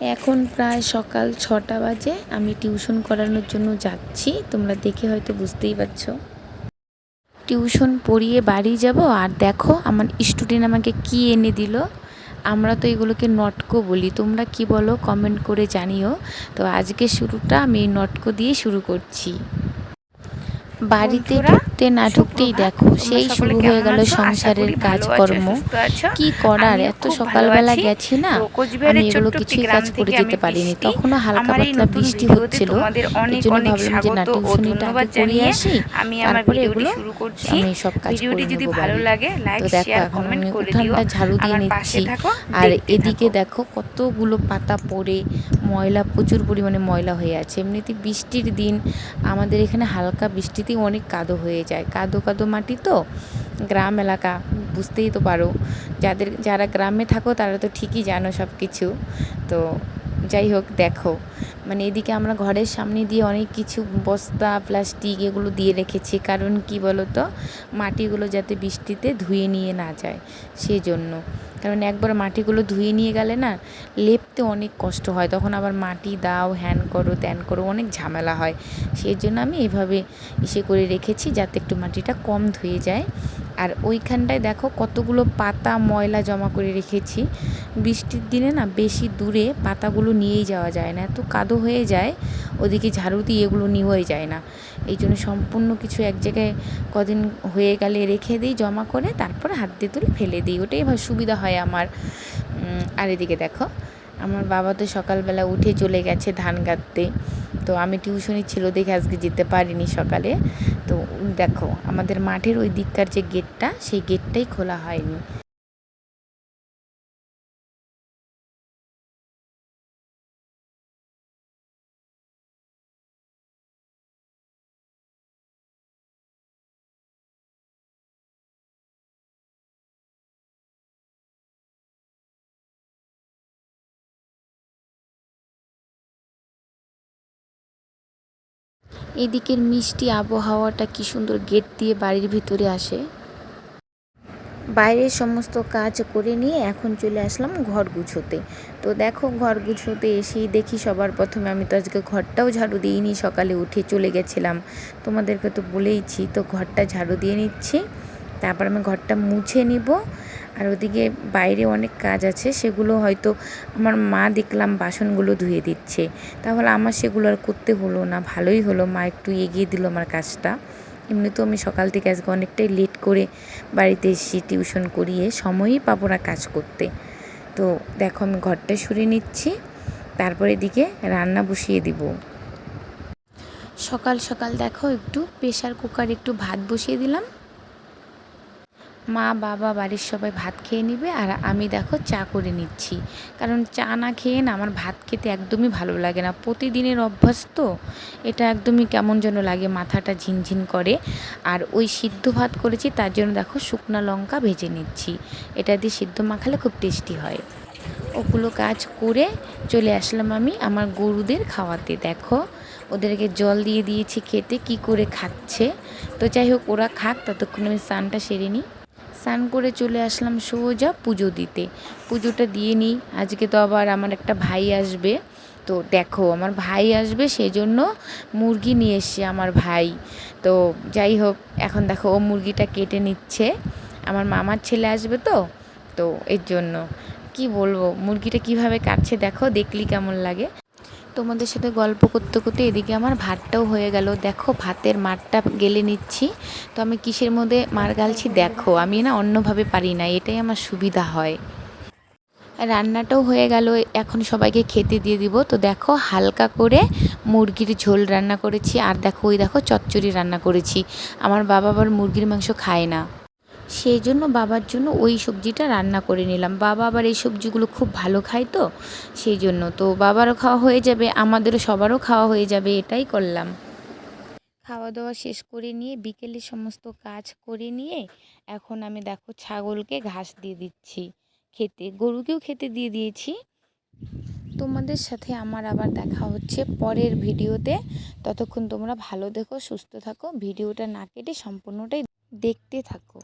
এখন প্রায় সকাল ছটা বাজে। আমি টিউশন করানোর জন্য যাচ্ছি। তোমরা দেখে হয়তো বুঝতেই পারছ। টিউশন পড়িয়ে বাড়ি যাব আর দেখো আমার স্টুডেন্ট আমাকে কি এনে দিল। আমরা তো এগুলোকে নটকো বলি। তোমরা কি বলো কমেন্ট করে জানিও। তো আজকে শুরুটা আমি নটকো দিয়ে শুরু করছি। বাড়িতে ঢুকতে না ঢুকতেই দেখো সেই শুরু হয়ে গেল সংসারের কাজকর্ম। কি করার? এত সকালবেলা গেছি না আমি এগুলো কিছুই কাজ করে যেতে পারিনি। তখনও হালকা পাতলা বৃষ্টি হচ্ছিল। এই জন্য ভাবলাম যে না টিউশনিটা আগে করিয়ে আসি। তারপরে এগুলো আমি সব কাজ করে নেব ভালো বাড়ি। তো দেখো এখন আমি উঠানটা ঝাড়ু দিয়ে নিচ্ছি। আর এদিকে দেখো কতগুলো পাতা পড়ে ময়লা প্রচুর পরিমাণে ময়লা হয়ে আছে। এমনিতে বৃষ্টির দিন আমাদের এখানে হালকা বৃষ্টিতেই অনেক কাদো হয়ে যায়। কাদো কাদো মাটি তো গ্রাম এলাকা, বুঝতেই তো পারো। যাদের, যারা গ্রামে থাকো তারা তো ঠিকই জানো সব কিছু তো যাই হোক, দেখো। মানে এদিকে আমরা ঘরের সামনে দিয়ে অনেক কিছু বস্তা, প্লাস্টিক এগুলো দিয়ে রেখেছি। কারণ কি বলো তো মাটিগুলো যাতে বৃষ্টিতে ধুয়ে নিয়ে না যায়। সেই জন্য কারণ একবার মাটিগুলো ধুয়ে নিয়ে গেলে না লেপতে অনেক কষ্ট হয়। তখন আবার মাটি দাও, হ্যান করো, ত্যান করো, অনেক ঝামেলা হয়। সেই জন্য আমি এভাবে ইসে করে রেখেছি যাতে একটু মাটিটা কম ধুয়ে যায়। আর ওইখানটায় দেখো কতগুলো পাতা, ময়লা জমা করে রেখেছি। বৃষ্টির দিনে না বেশি দূরে পাতাগুলো নিয়েই যাওয়া যায় না। এত কাদো হয়ে যায়, ওদিকে ঝাড়ু দিয়ে এগুলো নিয়েই যায় না। এই জন্য সম্পূর্ণ কিছু এক জায়গায় কদিন হয়ে গেলে রেখে দিই, জমা করে তারপরে হাত দিয়ে তুলে ফেলে দিই। ওটাই সুবিধা হয় আমার। আর এদিকে দেখো, আমার বাবা তো সকালবেলা উঠে চলে গেছে ধান কাটতে। তো আমি টিউশনি ছিল দেখে আজকে যেতে পারিনি সকালে। তো দেখো আমাদের মাঠের ওই দিককার যে গেটটা সেই গেটটাই খোলা হয়নি। এদিকের মিষ্টি আবহাওয়াটা কি সুন্দর গেট দিয়ে বাড়ির ভিতরে আসে। বাইরের সমস্ত কাজ করে নিয়ে এখন চলে আসলাম ঘর গুছোতে। তো দেখো ঘর গুছোতে এসেই দেখি সবার প্রথমে আমি তো আজকে ঘরটাও ঝাড়ু দিইনি, সকালে উঠে চলে গেছিলাম। তোমাদেরকে তো বলেইছি, তো ঘরটা ঝাড়ু দিয়ে নিচ্ছি। তারপর আমি ঘরটা মুছে নিব। আর ওদিকে বাইরে অনেক কাজ আছে, সেগুলো হয়তো আমার মা দেখলাম বাসনগুলো ধুয়ে দিচ্ছে। তাহলে আমার সেগুলো আর করতে হলো না, ভালোই হলো। মা একটু এগিয়ে দিল আমার কাজটা। এমনি তো আমি সকাল থেকে আজকে অনেকটাই লেট করে বাড়িতে এসেছি টিউশন করিয়ে। সময়ই পাবো না কাজ করতে। তো দেখো আমি ঘরটা সরিয়ে নিচ্ছি, তারপরে এদিকে রান্না বসিয়ে দিব। সকাল সকাল দেখো একটু প্রেশার কুকার একটু ভাত বসিয়ে দিলাম। মা, বাবা বাড়ির সবাই ভাত খেয়ে নিবে আর আমি দেখো চা করে নিচ্ছি। কারণ চা না খেয়ে না আমার ভাত খেতে একদমই ভালো লাগে না। প্রতিদিনের অভ্যাস তো, এটা একদমই কেমন যেন লাগে, মাথাটা ঝিনঝিন করে। আর ওই সিদ্ধ ভাত করেছি, তার জন্য দেখো শুকনো লঙ্কা ভেজে নিচ্ছি। এটা দিয়ে সিদ্ধ মাখালে খুব টেস্টি হয়। ওগুলো কাজ করে চলে আসলাম আমি আমার গরুদের খাওয়াতে। দেখো, ওদেরকে জল দিয়ে দিয়েছি খেতে, কি করে খাচ্ছে। তো যাই হোক, ওরা খাক, ততক্ষণ আমি স্নানটা সেরে নিই। স্নান করে চলে আসলাম সোজা পুজো দিতে। পুজোটা দিয়ে নিই। আজকে তো আবার আমার একটা ভাই আসবে। তো দেখো, আমার ভাই আসবে সেই জন্য মুরগি নিয়ে এসছে আমার ভাই। তো যাই হোক, এখন দেখো ও মুরগিটা কেটে নিচ্ছে। আমার মামার ছেলে আসবে তো তো এর জন্য। কি বলব, মুরগিটা কীভাবে কাটছে দেখো, দেখলি কেমন লাগে। তোমাদের সাথে গল্প করতে করতে এদিকে আমার ভাতটাও হয়ে গেল। দেখো, ভাতের মারটা গেলে নিচ্ছি। তো আমি কিসের মধ্যে মার গালছি দেখো, আমি না অন্যভাবে পারি না, এটাই আমার সুবিধা হয়। রান্নাটাও হয়ে গেল, এখন সবাইকে খেতে দিয়ে দিব। তো দেখো, হালকা করে মুরগির ঝোল রান্না করেছি, আর দেখো, ওই দেখো চচ্চড়ি রান্না করেছি। আমার বাবা আবার মুরগির মাংস খায় না। সেই জন্য বাবার জন্য ওই সবজিটা রান্না করে নিলাম। বাবা আবার এই সবজিগুলো খুব ভালো খায় তো, সেই জন্য। তো বাবারও খাওয়া হয়ে যাবে, আমাদেরও সবারও খাওয়া হয়ে যাবে, এটাই করলাম। খাওয়া দাওয়া শেষ করে নিয়ে বিকেলে সমস্ত কাজ করে নিয়ে এখন আমি দেখো ছাগলকে ঘাস দিয়ে দিচ্ছি খেতে। গরুকেও খেতে দিয়ে দিয়েছি। তোমাদের সাথে আমার আবার দেখা হচ্ছে পরের ভিডিওতে। ততক্ষণ তোমরা ভালো দেখো, সুস্থ থাকো। ভিডিওটা না কেটে সম্পূর্ণটাই দেখতে থাকো।